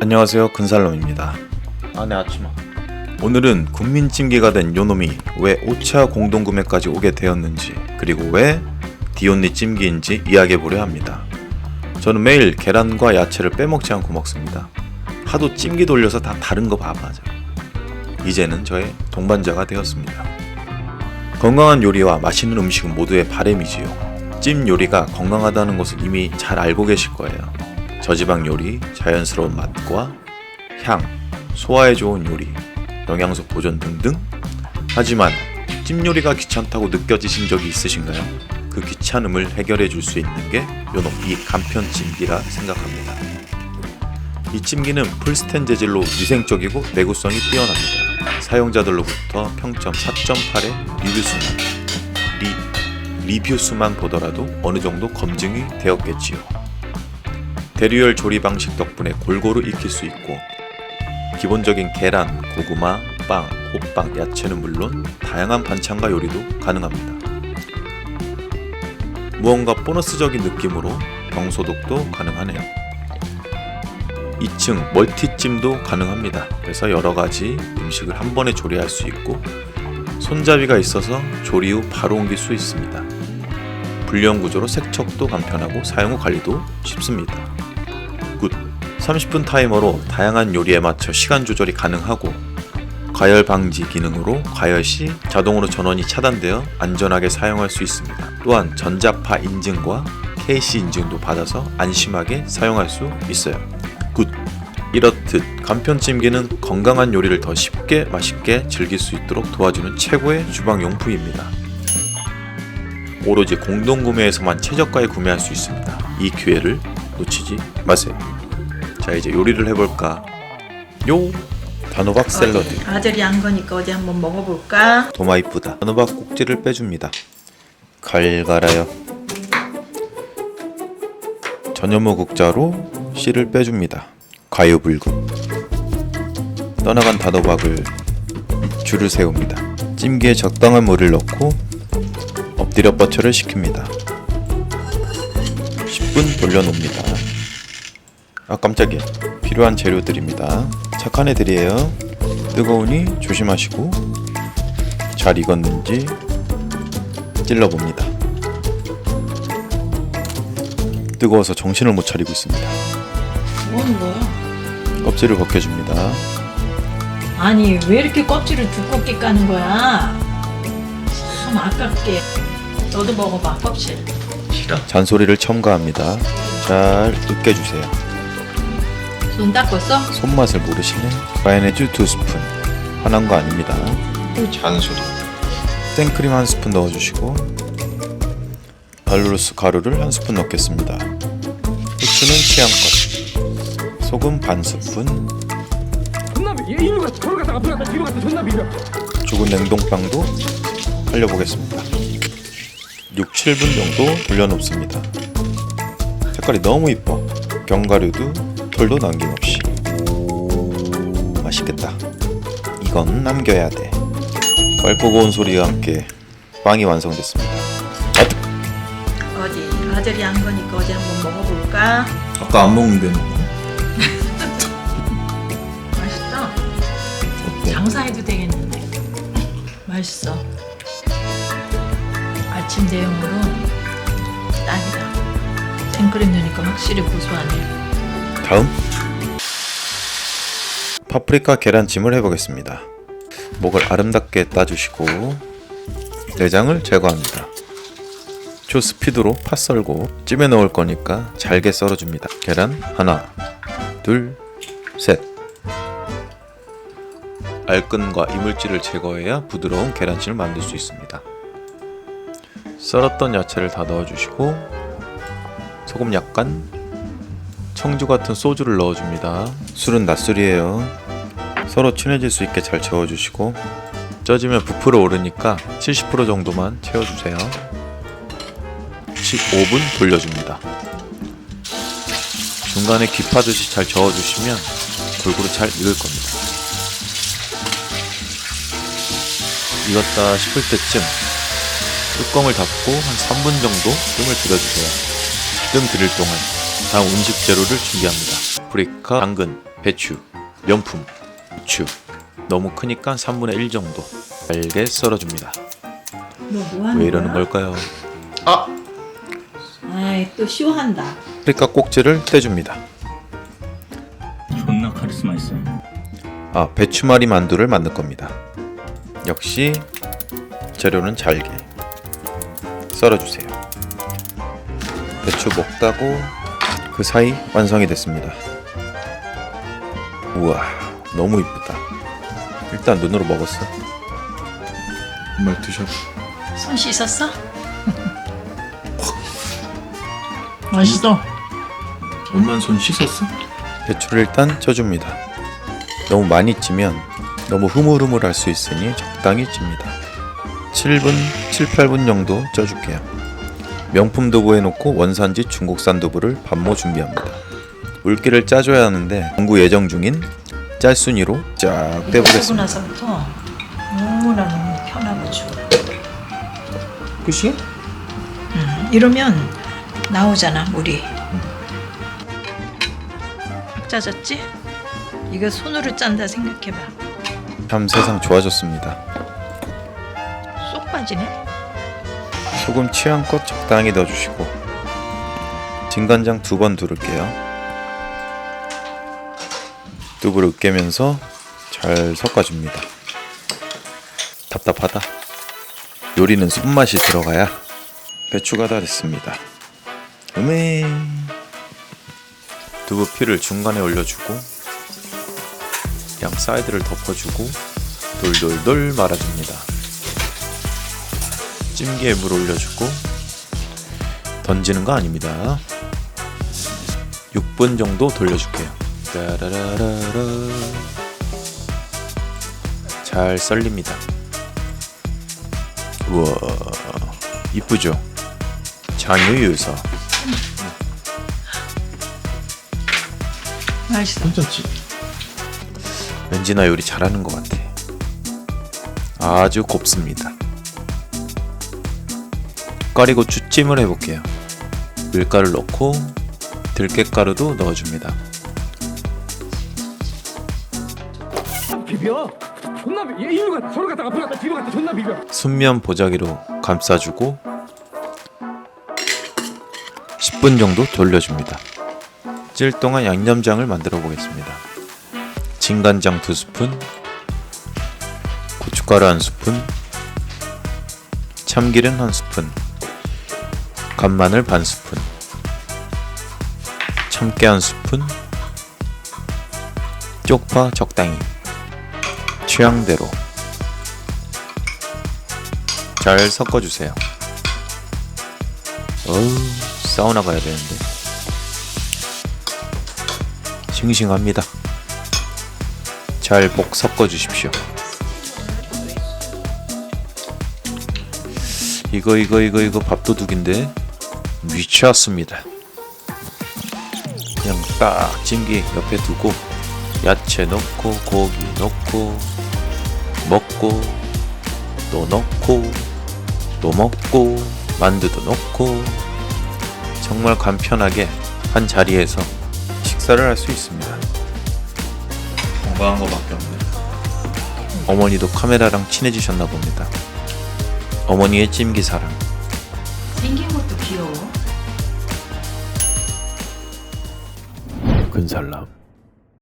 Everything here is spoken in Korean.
안녕하세요. 근살롬입니다. 아네 아침아. 오늘은 국민찜기가 된 요놈이 왜 오차 공동구매까지 오게 되었는지 그리고 왜 디온니 찜기인지 이야기해보려 합니다. 저는 매일 계란과 야채를 빼먹지 않고 먹습니다. 하도 찜기 돌려서 다 다른 거 봐봐죠. 이제는 저의 동반자가 되었습니다. 건강한 요리와 맛있는 음식은 모두의 바램이지요. 찜 요리가 건강하다는 것을 이미 잘 알고 계실 거예요 저지방 요리, 자연스러운 맛과 향, 소화에 좋은 요리, 영양소 보존 등등. 하지만 찜 요리가 귀찮다고 느껴지신 적이 있으신가요? 그 귀찮음을 해결해 줄 수 있는 게 요놈 이 간편 찜기라 생각합니다. 이 찜기는 풀스텐 재질로 위생적이고 내구성이 뛰어납니다. 사용자들로부터 평점 4.8의 리뷰 수만 리, 리뷰 수만 보더라도 어느 정도 검증이 되었겠지요. 대류열 조리 방식 덕분에 골고루 익힐 수 있고 기본적인 계란, 고구마, 빵, 호빵, 야채는 물론 다양한 반찬과 요리도 가능합니다. 무언가 보너스적인 느낌으로 병소독도 가능하네요. 2층 멀티찜도 가능합니다. 그래서 여러 가지 음식을 한 번에 조리할 수 있고 손잡이가 있어서 조리 후 바로 옮길 수 있습니다. 불량 구조로 세척도 간편하고 사용 후 관리도 쉽습니다. 굿. 30분 타이머로 다양한 요리에 맞춰 시간 조절이 가능하고 과열 방지 기능으로 과열 시 자동으로 전원이 차단되어 안전하게 사용할 수 있습니다. 또한 전자파 인증과 KC 인증도 받아서 안심하게 사용할 수 있어요. 굿. 이렇듯 간편 찜기는 건강한 요리를 더 쉽게 맛있게 즐길 수 있도록 도와주는 최고의 주방 용품입니다. 오로지 공동구매에서만 최저가에 구매할 수 있습니다. 이 기회를 놓치지 마세요. 자 이제 요리를 해볼까? 요 단호박 샐러드. 아들이 안 거니까 어디 한번 먹어볼까? 도마 이쁘다. 단호박 꼭지를 빼줍니다. 갈 갈아요. 전여무 국자로 씨를 빼줍니다. 과유불급. 떠나간 단호박을 줄을 세웁니다. 찜기에 적당한 물을 넣고 엎드려 뻗쳐를 시킵니다. 10분 돌려놓습니다 아 깜짝이야. 필요한 재료들입니다. 착한 애들이에요. 뜨거우니 조심하시고 잘 익었는지 찔러봅니다. 뜨거워서 정신을 못 차리고 있습니다. 뭐 하는 거야? 껍질을 벗겨줍니다. 아니 왜 이렇게 껍질을 두껍게 까는 거야? 참 아깝게. 너도 먹어봐 껍질. 잔소리를 첨가합니다. 잘 으깨주세요 손 닦았어? 손맛을 모르시네 마요네즈 두 스푼 화난 거 아닙니다 잔소리 생크림 한 스푼 넣어주시고 발루루스 가루를 한 스푼 넣겠습니다. 후추는 취향껏. 소금 반 스푼. 존나 미- 이리로 갔다 저로 갔다 앞으로 갔다 뒤로 갔다 존나 밀려 죽은 냉동빵도 살려보겠습니다. 6, 7분 정도 돌려놓습니다. 색깔이 너무 이뻐. 견과류도 털도 남김없이. 오, 맛있겠다. 이건 남겨야 돼. 맑고 고운 소리와 함께 빵이 완성됐습니다. 아, 어디 아들이 안 거니까 어디 한번 먹어볼까? 아까 안 먹는데 맛있다. 어때? 장사해도 되겠는데. 맛있어. 아침 대용으로 딱이다. 생크림 넣으니까 확실히 고소하네. 다음 파프리카 계란찜을 해보겠습니다. 목을 아름답게 따주시고 내장을 제거합니다. 초스피드로 파 썰고 찜에 넣을 거니까 잘게 썰어줍니다. 계란 하나, 둘, 셋. 알끈과 이물질을 제거해야 부드러운 계란찜을 만들 수 있습니다. 썰었던 야채를 다 넣어주시고 소금 약간 청주 같은 소주를 넣어줍니다. 술은 낮술이에요. 서로 친해질 수 있게 잘 저어주시고 쪄지면 부풀어 오르니까 70% 정도만 채워주세요. 15분 돌려줍니다. 중간에 귀 파듯이 잘 저어주시면 골고루 잘 익을 겁니다. 익었다 싶을 때쯤 뚜껑을 닫고 한 3분 정도 뜸을 들여주세요. 뜸 들일 동안 다음 음식 재료를 준비합니다. 파프리카, 당근, 배추, 명품, 고추. 너무 크니까 3분의 1 정도 잘게 썰어줍니다. 너뭐 하는 왜 이러는 거야? 걸까요? 아 아이 또 쇼한다. 아프리카 꼭지를 떼줍니다. 존나 카리스마 있어. 아, 배추말이 만두를 만들 겁니다. 역시 재료는 잘게 썰어주세요. 배추 먹다고 그 사이 완성이 됐습니다. 우와, 너무 이쁘다. 일단 눈으로 먹었어. 정말 드셔. 손 씻었어? 맛있어. 엄만 손 씻었어? 배추를 일단 쪄줍니다. 너무 많이 찌면 너무 흐물흐물할 수 있으니 적당히 찝니다. 7분, 7, 8분 정도 쪄줄게요. 명품 두부에 놓고 원산지 중국산 두부를 반모 준비합니다. 물기를 짜줘야 하는데 공구 예정 중인 짤순이로 쫙 쓰고 빼보겠습니다. 나서부터 너무나 너무 편하고 좋아. 끝이야? 음, 이러면 나오잖아 물이. 딱 짜졌지? 이거 손으로 짠다 생각해봐. 참 세상 좋아졌습니다. 쏙 빠지네. 소금 취향껏 적당히 넣어주시고 진간장 두 번 두를게요. 두부를 으깨면서 잘 섞어줍니다. 답답하다. 요리는 손맛이 들어가야 배추가 다 됐습니다. 음에 두부 피를 중간에 올려주고 양 사이드를 덮어주고 돌돌돌 말아줍니다. 찜기에 물 올려주고 던지는 거 아닙니다. 6분 정도 돌려줄게요. 따라라라라. 잘 썰립니다. 우와 이쁘죠? 장유유서 맛있어. 괜찮지? 왠지 나 요리 잘하는 것 같아. 아주 곱습니다. 꽈리고추 찜을 해볼게요. 밀가루 넣고 들깨가루도 넣어줍니다. 비벼. 존나 비. 얘 이리로 갔다 저리로 갔다 앞으로 갔다 뒤로 갔다 존나 비벼. 순면 보자기로 감싸주고 10분 정도 돌려줍니다. 찔 동안 양념장을 만들어 보겠습니다. 진간장 2스푼, 고춧가루 1스푼, 참기름 1스푼, 간마늘 반 스푼, 참깨 1스푼, 쪽파 적당히, 취향대로 잘 섞어주세요. 어우, 사우나 가야 되는데. 싱싱합니다. 잘 복 섞어주십시오. 이거 이거 이거 이거 밥도둑인데 미쳤습니다. 그냥 딱 찜기 옆에 두고 야채 넣고 고기 넣고 먹고 또 넣고 또 먹고 만두도 넣고 정말 간편하게 한 자리에서 식사를 할 수 있습니다. 건강한 거밖에 없네. 어머니도 카메라랑 친해지셨나 봅니다. 어머니의 찜기 사랑. 살람.